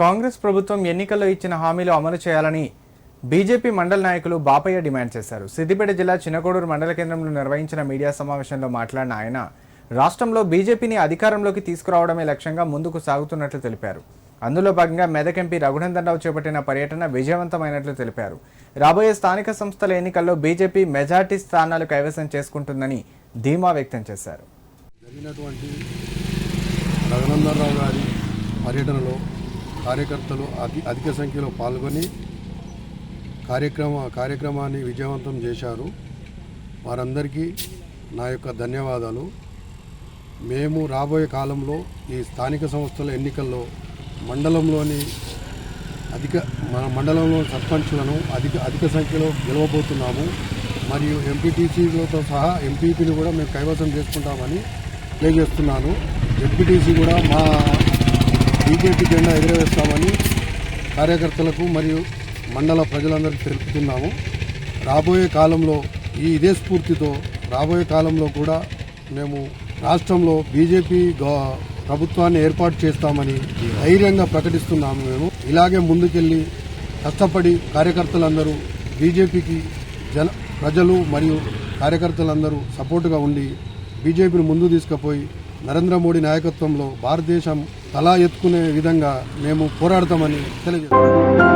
కాంగ్రెస్ ప్రభుత్వం ఎన్నికల్లో ఇచ్చిన హామీలు అమలు చేయాలని బీజేపీ మండల నాయకులు బాపయ్య డిమాండ్ చేశారు. సిద్దిపేట జిల్లా చిన్నకోడూరు మండల కేంద్రంలో నిర్వహించిన మీడియా సమావేశంలో మాట్లాడిన ఆయన రాష్ట్రంలో బీజేపీని అధికారంలోకి తీసుకురావడమే లక్ష్యంగా ముందుకు సాగుతున్నట్లు తెలిపారు. అందులో భాగంగా మెదక్ ఎంపీ రఘునందన్ రావు చేపట్టిన పర్యటన విజయవంతమైనట్లు తెలిపారు. రాబోయే స్థానిక సంస్థల ఎన్నికల్లో బీజేపీ మెజార్టీ స్థానాలు కైవసం చేసుకుంటుందని ధీమా వ్యక్తం చేశారు. జరిగినటువంటి రఘునందనరావు గారి పర్యటనలో కార్యకర్తలు అతి అధిక సంఖ్యలో పాల్గొని కార్యక్రమ కార్యక్రమాన్ని విజయవంతం చేశారు. వారందరికీ నా యొక్క ధన్యవాదాలు. మేము రాబోయే కాలంలో ఈ స్థానిక సంస్థల ఎన్నికల్లో మండలంలోని అధిక మన మండలంలో సర్పంచ్లను అధిక అధిక సంఖ్యలో గెలవబోతున్నాము. మరియు ఎంపీటీసీలతో సహా ఎంపీపీని కూడా మేము కైవసం చేసుకుంటామని తెలియజేస్తున్నాను. ఎంపీటీసీ కూడా మా బీజేపీ జెండా ఎగురవేస్తామని కార్యకర్తలకు మరియు మండల ప్రజలందరికీ తెలుపుతున్నాము. రాబోయే కాలంలో ఈ ఇదే స్ఫూర్తితో రాబోయే కాలంలో కూడా మేము రాష్ట్రంలో బీజేపీ ప్రభుత్వాన్ని ఏర్పాటు చేస్తామని ధైర్యంగా ప్రకటిస్తున్నాము మేము. ఇలాగే ముందుకెళ్ళి కష్టపడి కార్యకర్తలందరూ బీజేపీకి జన ప్రజలు మరియు కార్యకర్తలందరూ సపోర్టుగా ఉండి బీజేపీని ముందు తీసుకుపోయి నరేంద్ర మోడీ నాయకత్వంలో భారతదేశం తలా ఎత్తుకునే విధంగా మేము పోరాడతామని తెలియజేస్తాం